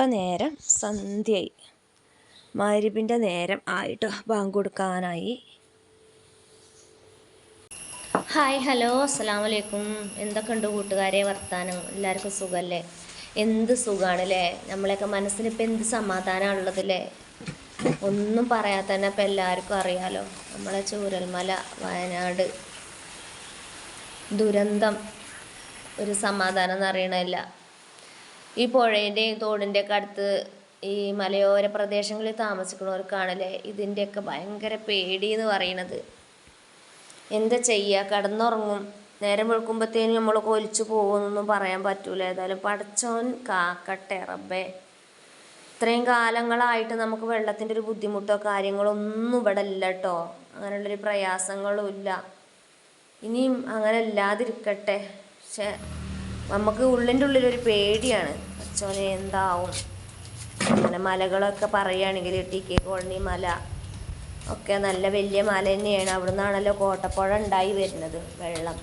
ഇപ്പം നേരം സന്ധ്യയായി. മരുവിന്റെ നേരം ആയിട്ട് ബാങ്ക് കൊടുക്കാനായി. ഹായ് ഹലോ അസ്സാം വലൈക്കും എന്തൊക്കെ ഉണ്ട് കൂട്ടുകാരെ വർത്താനം? എല്ലാവർക്കും സുഖമല്ലേ എന്ത് സുഖമാണ് അല്ലേ നമ്മളെയൊക്കെ മനസ്സിന് ഇപ്പം എന്ത് സമാധാനമാണുള്ളതല്ലേ ഒന്നും പറയാതെ തന്നെ ഇപ്പം എല്ലാവർക്കും അറിയാലോ. നമ്മളെ ചൂരൽമല വയനാട് ദുരന്തം ഒരു സമാധാനം എന്ന് ഈ പുഴേന്റെയും തോടിന്റെയൊക്കെ അടുത്ത് ഈ മലയോര പ്രദേശങ്ങളിൽ താമസിക്കുന്നവർക്കാണല്ലേ ഇതിന്റെയൊക്കെ ഭയങ്കര പേടി എന്ന് പറയണത്. എന്താ ചെയ്യുക കിടന്നുറങ്ങും. നേരം വെളുക്കുമ്പോഴത്തേനും നമ്മൾ കൊലിച്ചു പോകുമെന്നൊന്നും പറയാൻ പറ്റൂല. ഏതായാലും പഠിച്ചോൻ കാക്കട്ടെ റബ്ബേ. ഇത്രയും കാലങ്ങളായിട്ട് നമുക്ക് വെള്ളത്തിന്റെ ഒരു ബുദ്ധിമുട്ടോ കാര്യങ്ങളോ ഒന്നും ഇവിടെ ഇല്ല കേട്ടോ. അങ്ങനെയുള്ളൊരു പ്രയാസങ്ങളും ഇല്ല. ഇനിയും അങ്ങനെ ഇല്ലാതിരിക്കട്ടെ. പക്ഷെ നമുക്ക് ഉള്ളിന്റെ ഉള്ളിലൊരു പേടിയാണ്. അച്ഛനെ എന്താവും? അങ്ങനെ മലകളൊക്കെ പറയുകയാണെങ്കിൽ ടി കെ കോളനി മല ഒക്കെ നല്ല വലിയ മല തന്നെയാണ്. അവിടെ നിന്നാണല്ലോ കോട്ടപ്പുഴ ഉണ്ടായി വരുന്നത് വെള്ളം.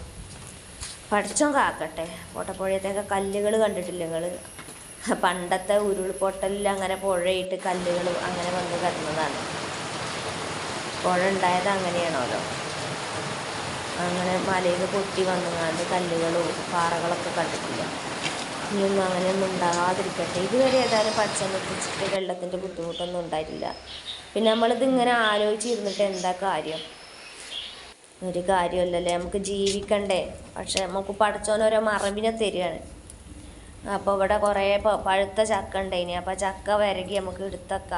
പഠിച്ചോ കാക്കട്ടെ. കോട്ടപ്പുഴയത്തൊക്കെ കല്ലുകൾ കണ്ടിട്ടില്ല നിങ്ങൾ പണ്ടത്തെ ഉരുൾപൊട്ടലിൽ അങ്ങനെ പുഴയിട്ട് കല്ലുകൾ അങ്ങനെ വന്ന് കിടന്നതാണ്. പുഴ ഉണ്ടായത് അങ്ങനെയാണല്ലോ. അങ്ങനെ മലയിൽ നിന്ന് പൊട്ടി വന്നുകൊണ്ട് കല്ലുകളും പാറകളൊക്കെ കണ്ടിട്ടില്ല. ഇനിയൊന്നും അങ്ങനെയൊന്നും ഉണ്ടാകാതിരിക്കട്ടെ ഇതുവരെ ഏതായാലും പച്ച മുട്ടിച്ചിട്ട് വെള്ളത്തിന്റെ ബുദ്ധിമുട്ടൊന്നും ഉണ്ടായിട്ടില്ല. പിന്നെ നമ്മളിത് ഇങ്ങനെ ആലോചിച്ചിരുന്നിട്ട് എന്താ കാര്യം? ഒരു കാര്യമല്ലല്ലേ നമുക്ക് ജീവിക്കണ്ടേ? പക്ഷെ നമുക്ക് പഠിച്ചോനോരോ മറവിനെ തരികയാണ്. അപ്പോൾ ഇവിടെ കുറേ പഴുത്ത ചക്ക ഉണ്ടായിനി. അപ്പോൾ ചക്ക വരകി നമുക്ക് എടുത്തക്ക.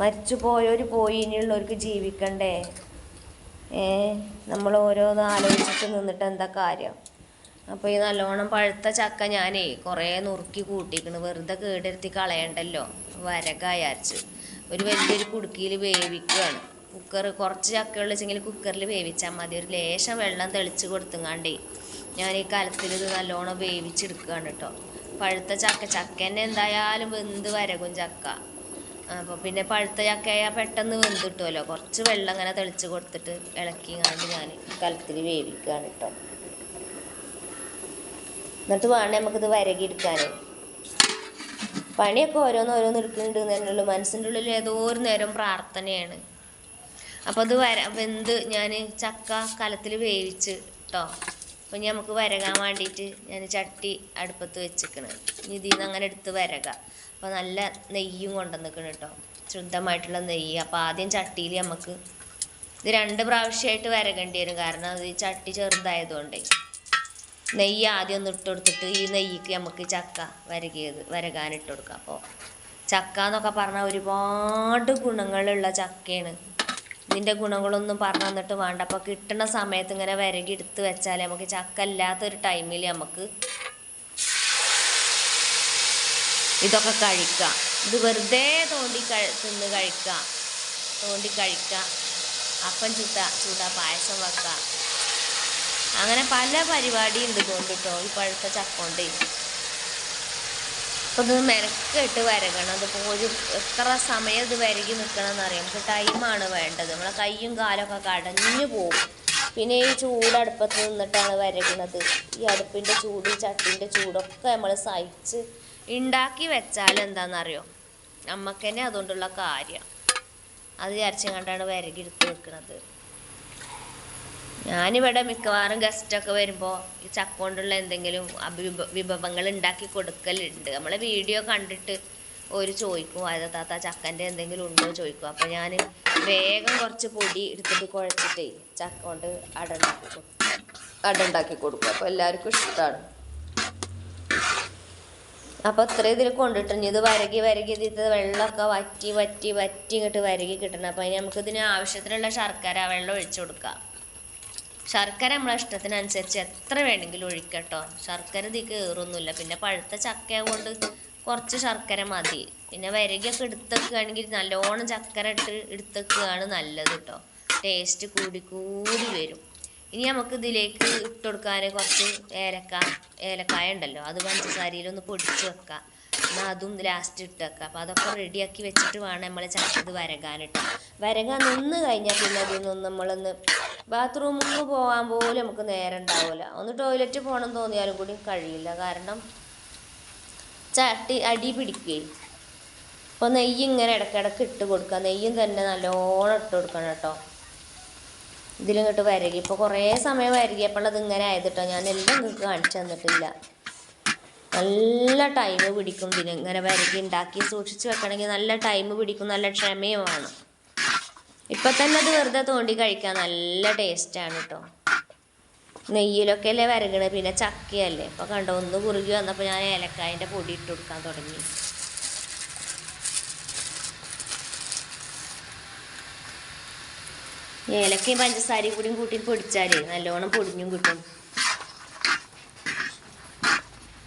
മരിച്ചു പോയവർ പോയി ഇനിയുള്ളവർക്ക് ജീവിക്കണ്ടേ? നമ്മൾ ഓരോന്ന് ആലോചിച്ചിട്ട് നിന്നിട്ട് എന്താ കാര്യം? അപ്പോൾ ഈ നല്ലോണം പഴുത്ത ചക്ക ഞാനേ കുറേ നുറുക്കി കൂട്ടിക്കണ്. വെറുതെ കേടെടുത്തി കളയണ്ടല്ലോ. വരകായരച്ച് ഒരു വലിയൊരു കുടുക്കിയിൽ വേവിക്കുകയാണ് കുക്കർ കുറച്ച് ചക്ക ഉള്ളിച്ചെങ്കിൽ കുക്കറിൽ വേവിച്ചാൽ മതി. ഒരു ലേശം വെള്ളം തെളിച്ച് കൊടുത്തുങ്ങാണ്ടേ ഞാൻ ഈ കലത്തിൽ ഇത് നല്ലോണം വേവിച്ചെടുക്കുകയാണ് കേട്ടോ പഴുത്ത ചക്ക. ചക്ക തന്നെ എന്തായാലും വെന്ത് വരകും ചക്ക. അപ്പോൾ പിന്നെ പഴുത്ത ചക്കയാൽ പെട്ടെന്ന് വെന്ത് കിട്ടുമല്ലോ കുറച്ച് വെള്ളം ഇങ്ങനെ തെളിച്ച് കൊടുത്തിട്ട് ഇളക്കി കണ്ട് ഞാൻ കലത്തിൽ വേവിക്കുകയാണ് കേട്ടോ എന്നിട്ട് വേണേ നമുക്കിത് വരകിയെടുക്കാൻ പണിയൊക്കെ ഓരോന്ന് ഓരോന്ന് എടുക്കുന്നുണ്ട് തന്നെയുള്ളൂ മനസ്സിന്റെ ഉള്ളിൽ ഏതോ ഒരു നേരം പ്രാർത്ഥനയാണ്. അപ്പോൾ അത് വര വെന്ത് ഞാൻ ചക്ക കലത്തിൽ വേവിച്ച് കേട്ടോ അപ്പോൾ ഇനി നമുക്ക് വരകാൻ വേണ്ടിയിട്ട് ഞാൻ ചട്ടി അടുപ്പത്ത് വെച്ചിക്കണ് ഇനി ഇതിൽ നിന്ന് അങ്ങനെ എടുത്ത് വരക. അപ്പോൾ നല്ല നെയ്യും കൊണ്ടുവന്നിക്കണം കേട്ടോ ശുദ്ധമായിട്ടുള്ള നെയ്യ്. അപ്പോൾ ആദ്യം ചട്ടിയിൽ നമുക്ക് ഇത് രണ്ട് പ്രാവശ്യമായിട്ട് വരകേണ്ടി വരും. കാരണം അത് ചട്ടി ചെറുതായതുകൊണ്ടേ. നെയ്യ് ആദ്യം ഒന്ന് ഇട്ട് കൊടുത്തിട്ട് ഈ നെയ്യ്ക്ക് നമുക്ക് ചക്ക വരകിയത് വരകാനിട്ട് കൊടുക്കാം. അപ്പോൾ ചക്ക എന്നൊക്കെ പറഞ്ഞാൽ ഒരുപാട് ഗുണങ്ങളുള്ള ചക്കയാണ്. ഇതിന്റെ ഗുണങ്ങളൊന്നും പറഞ്ഞു തന്നിട്ട് വേണ്ട. അപ്പോൾ കിട്ടുന്ന സമയത്ത് ഇങ്ങനെ വരകി എടുത്ത് വെച്ചാൽ നമുക്ക് ചക്ക അല്ലാത്തൊരു ടൈമിൽ നമുക്ക് ഇതൊക്കെ കഴിക്കാം ഇത് വെറുതെ തോണ്ടി കഴി തിന്ന് കഴിക്കാം തോണ്ടി കഴിക്കാം അപ്പം ചുട്ട ചൂട പായസം വെക്കാം അങ്ങനെ പല പരിപാടി ഉണ്ട് തോന്നിട്ടോ ഈ പഴുത്ത ചക്കൊണ്ട്. അപ്പോൾ ഇത് മെനക്കെട്ട് വരകണം. അതിപ്പോൾ ഒരു എത്ര സമയം ഇത് വരകി നിൽക്കണം എന്നറിയാം നമുക്ക് ടൈമാണ് വേണ്ടത്. നമ്മളെ കൈയും കാലൊക്കെ കടഞ്ഞു പോകും. പിന്നെ ഈ ചൂടടുപ്പത്ത് നിന്നിട്ടാണ് വരകണത്. ഈ അടുപ്പിന്റെ ചൂട് ചട്ടിന്റെ ചൂടൊക്കെ നമ്മൾ സഹിച്ച് ഉണ്ടാക്കി വെച്ചാൽ എന്താണെന്നറിയോ നമുക്ക് തന്നെ അതുകൊണ്ടുള്ള കാര്യം. അത് വിചാരിച്ചും കണ്ടാണ് വരകി വെക്കുന്നത് ഞാനിവിടെ മിക്കവാറും ഗസ്റ്റൊക്കെ വരുമ്പോൾ ഈ ചക്ക കൊണ്ടുള്ള എന്തെങ്കിലും അഭിവിഭ വിഭവങ്ങൾ ഉണ്ടാക്കി കൊടുക്കലുണ്ട്. നമ്മളെ വീഡിയോ കണ്ടിട്ട് ഒരു ചോദിക്കും അതെ താത്ത ചക്കന്റെ എന്തെങ്കിലും ഉണ്ടോ? ചോദിക്കും. അപ്പോൾ ഞാൻ വേഗം കുറച്ച് പൊടി എടുത്തിട്ട് കുഴച്ചിട്ടേ ചക്ക കൊണ്ട് അട കൊടുക്കും അട ഉണ്ടാക്കി കൊടുക്കും. അപ്പോൾ എല്ലാവർക്കും ഇഷ്ടമാണ് അപ്പോൾ ഇത്ര ഇതിൽ കൊണ്ടിട്ടുണ്ട് ഇത് വരകി വരകി ഇതിൽ വെള്ളമൊക്കെ വറ്റി വറ്റി വറ്റി ഇങ്ങോട്ട് വരകി കിട്ടണം. അപ്പോൾ അതിന് നമുക്ക് ഇതിന് ആവശ്യത്തിനുള്ള ശർക്കര വെള്ളം ഒഴിച്ചു കൊടുക്കാം. ശർക്കര നമ്മളെ ഇഷ്ടത്തിനനുസരിച്ച് എത്ര വേണമെങ്കിലും ഒഴിക്കട്ടോ. ശർക്കര ഇതിൽ കയറൊന്നുമില്ല. പിന്നെ പഴുത്ത ചക്ക കൊണ്ട് കുറച്ച് ശർക്കര മതി. പിന്നെ വരകിയൊക്കെ എടുത്തേക്കുകയാണെങ്കിൽ നല്ലോണം ചക്കര ഇട്ട് എടുത്തേക്കുകയാണ് നല്ലത് കേട്ടോ. ടേസ്റ്റ് കൂടി കൂടി വരും. ഇനി നമുക്ക് ഇതിലേക്ക് ഇട്ട് കൊടുക്കാൻ കുറച്ച് ഏലക്ക ഏലക്കായ ഉണ്ടല്ലോ. അത് പഞ്ചസാരയിലൊന്ന് പൊടിച്ച് വെക്കാം. എന്നാൽ അതും ലാസ്റ്റ് ഇട്ട് വെക്കാം. അപ്പോൾ അതൊക്കെ റെഡിയാക്കി വെച്ചിട്ട് വേണം നമ്മൾ ചക്കത് വരകാനിട്ട്. വരകാൻ നിന്ന് കഴിഞ്ഞാൽ പിന്നെ അതിൽ നിന്ന് നമ്മളൊന്ന് ബാത്റൂമിൽ പോകാൻ പോലും നമുക്ക് നേരം ഉണ്ടാവില്ല ഒന്ന് ടോയ്ലറ്റ് പോകണം തോന്നിയാലും കൂടി കഴിയില്ല. കാരണം ചട്ടി അടി പിടിക്കുകയും അപ്പോൾ നെയ്യ് ഇങ്ങനെ ഇടയ്ക്കിടയ്ക്ക് ഇട്ട് കൊടുക്കുക. നെയ്യും തന്നെ നല്ലോണം ഇട്ട് കൊടുക്കണം കേട്ടോ. ഇതിലിങ്ങോട്ട് വരകി. ഇപ്പോൾ കുറേ സമയം വരകിയപ്പോൾ അത് ഇങ്ങനെ ആയത് കേട്ടോ ഞാൻ എല്ലാം നിങ്ങൾക്ക് കാണിച്ചു തന്നിട്ടില്ല. നല്ല ടൈം പിടിക്കും ഇതിന്. ഇങ്ങനെ വരകി ഉണ്ടാക്കി സൂക്ഷിച്ച് വെക്കണമെങ്കിൽ നല്ല ടൈം പിടിക്കും. നല്ല ക്ഷമയും വേണം. ഇപ്പം തന്നെ അത് വെറുതെ തോണ്ടി കഴിക്കാൻ നല്ല ടേസ്റ്റാണ് കേട്ടോ നെയ്യിലൊക്കെ അല്ലേ വരകണത്. പിന്നെ ചക്കയല്ലേ. അപ്പോൾ കണ്ടോ ഒന്ന് കുറുകി വന്നപ്പോൾ ഞാൻ ഏലക്കായന്റെ പൊടി ഇട്ട് കൊടുക്കാൻ തുടങ്ങി. ഏലക്കയും പഞ്ചസാരയും കൂടിയും കൂട്ടി പൊടിച്ചാലേ നല്ലോണം പൊടിഞ്ഞും കിട്ടും.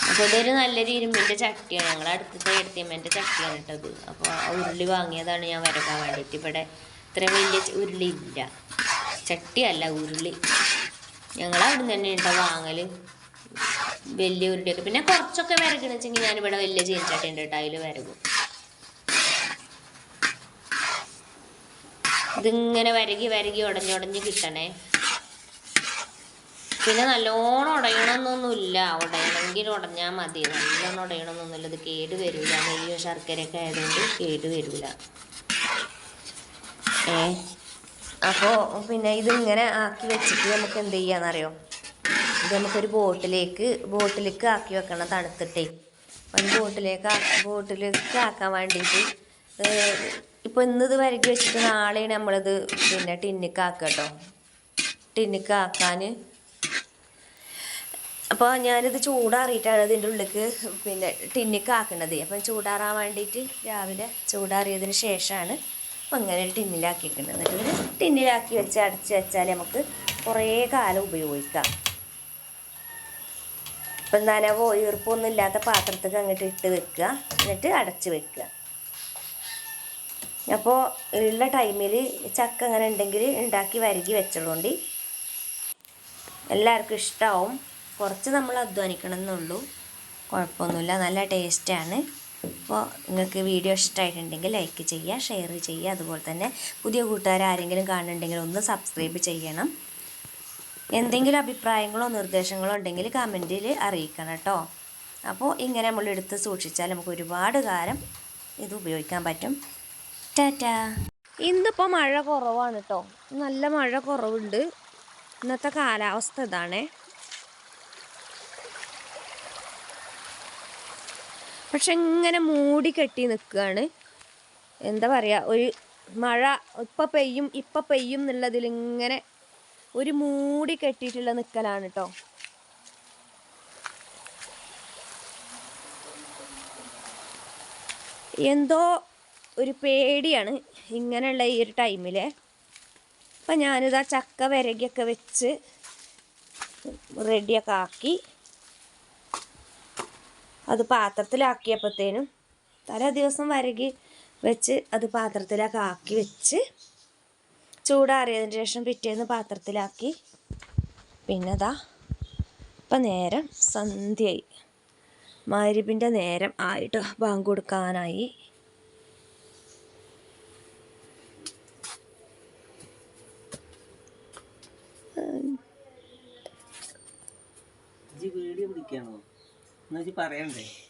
അപ്പോൾ ഇതൊരു നല്ലൊരു ഇരുമ്പിന്റെ ചട്ടിയാണ്. ഞങ്ങൾ അടുത്തത്തെ എടുത്തിയമ്മേന്റെ ചട്ടിയാണ് ഇട്ടത് അപ്പോൾ ആ ഉരുളി വാങ്ങിയതാണ് ഞാൻ വരക്കാൻ വേണ്ടിയിട്ട്. ഇവിടെ ഇത്ര വലിയ ഉരുളി ഇല്ല. ചട്ടിയല്ല ഉരുളി. ഞങ്ങൾ അവിടെ തന്നെ ഉണ്ടോ വാങ്ങൽ വലിയ ഉരുളിയൊക്കെ. പിന്നെ കുറച്ചൊക്കെ വിറകണെന്ന് വെച്ചെങ്കിൽ ഞാനിവിടെ വലിയ ചീനച്ചട്ടി ഉണ്ട് കേട്ടോ. അതിൽ വിറകും. ഇതിങ്ങനെ വരകി വരകി ഉടഞ്ഞുടഞ്ഞ് കിട്ടണേ. പിന്നെ നല്ലോണം ഉടയണമെന്നൊന്നുമില്ല ഉടയണമെങ്കിൽ ഉടഞ്ഞാൽ മതി. നല്ലോണം ഉടയണമെന്നൊന്നുമില്ല ഇത് കേട് വരില്ല നെയ്യും ശർക്കരയൊക്കെ ആയതുകൊണ്ട് കേട് വരില്ല ഏ? അപ്പോൾ പിന്നെ ഇതിങ്ങനെ ആക്കി വെച്ചിട്ട് നമുക്ക് എന്ത് ചെയ്യാന്നറിയോ? ഇത് നമുക്കൊരു ബോട്ടിലേക്ക് ബോട്ടിലേക്ക് ആക്കി വെക്കണം തണുത്തിട്ടേ. ഒരു ബോട്ടിലേക്ക് ബോട്ടിലേക്ക് ആക്കാൻ വേണ്ടിയിട്ട് ഇപ്പോൾ ഇന്ന് ഇത് വരക്കി വെച്ചിട്ട് നാളെയാണ് നമ്മളിത് പിന്നെ ടിന്നിക്ക് ആക്കുക കേട്ടോ ടിന്നിക്ക് ആക്കാൻ അപ്പോൾ ഞാനിത് ചൂടാറിയിട്ടാണ് ഇതിന്റെ ഉള്ളിലേക്ക് പിന്നെ ടിന്നിക്ക് ആക്കണത്. അപ്പം ചൂടാറാൻ വേണ്ടിയിട്ട് രാവിലെ ചൂടാറിയതിന് ശേഷമാണ് അപ്പം അങ്ങനെ ഒരു ടിന്നിലാക്കിയിരിക്കുന്നത് എന്നിട്ട് ഇതിന് ടിന്നിലാക്കി വെച്ച് അടച്ച് വെച്ചാൽ നമുക്ക് കുറേ കാലം ഉപയോഗിക്കാം. ഇപ്പം നനവോ ഈർപ്പൊന്നും ഇല്ലാത്ത പാത്രത്തേക്ക് അങ്ങോട്ട് ഇട്ട് വെക്കുക. എന്നിട്ട് അടച്ച് വെക്കുക. അപ്പോൾ ഉള്ള ടൈമിൽ ചക്ക അങ്ങനെ ഉണ്ടെങ്കിൽ ഉണ്ടാക്കി വരകി വെച്ചതുകൊണ്ട് എല്ലാവർക്കും ഇഷ്ടമാവും കുറച്ച് നമ്മൾ അധ്വാനിക്കണം എന്നുള്ളൂ കുഴപ്പമൊന്നുമില്ല. നല്ല ടേസ്റ്റാണ് അപ്പോൾ നിങ്ങൾക്ക് വീഡിയോ ഇഷ്ടമായിട്ടുണ്ടെങ്കിൽ ലൈക്ക് ചെയ്യുക ഷെയർ ചെയ്യുക. അതുപോലെ തന്നെ പുതിയ കൂട്ടുകാർ ആരെങ്കിലും കാണുന്നുണ്ടെങ്കിൽ ഒന്ന് സബ്സ്ക്രൈബ് ചെയ്യണം. എന്തെങ്കിലും അഭിപ്രായങ്ങളോ നിർദ്ദേശങ്ങളോ ഉണ്ടെങ്കിൽ കമന്റിൽ അറിയിക്കണം കേട്ടോ. അപ്പോൾ ഇങ്ങനെ നമ്മൾ എടുത്ത് സൂക്ഷിച്ചാൽ നമുക്ക് ഒരുപാട് കാലം ഇത് ഉപയോഗിക്കാൻ പറ്റും. ടാറ്റാ. ഇന്നിപ്പോൾ മഴ കുറവാണ് കേട്ടോ നല്ല മഴ കുറവുണ്ട്. ഇന്നത്തെ കാലാവസ്ഥ ഇതാണേ. പക്ഷെ ഇങ്ങനെ മൂടി കെട്ടി നിൽക്കുകയാണ് എന്താ പറയുക ഒരു മഴ ഇപ്പം പെയ്യും ഇപ്പം പെയ്യും എന്നുള്ളതിൽ ഇങ്ങനെ ഒരു മൂടി കെട്ടിയിട്ടുള്ള നിൽക്കലാണ് കേട്ടോ എന്തോ ഒരു പേടിയാണ് ഇങ്ങനെയുള്ള ഈ ഒരു ടൈമിൽ അപ്പം ഞാനിതാ ചക്ക വിരകിയൊക്കെ വെച്ച് റെഡിയൊക്കെ ആക്കി. അത് പാത്രത്തിലാക്കിയപ്പോഴത്തേനും തലേ ദിവസം വരകി വെച്ച് അത് പാത്രത്തിലൊക്കെ ആക്കി വെച്ച് ചൂടാറിയതിന് ശേഷം പിറ്റേന്ന് പാത്രത്തിലാക്കി. പിന്നെ ദാ ഇപ്പം നേരം സന്ധ്യയായി. മാരിപ്പിന്റെ നേരം ആയിട്ട് ബാങ്ക് കൊടുക്കാനായി. pequeno. Não é se parem, velho.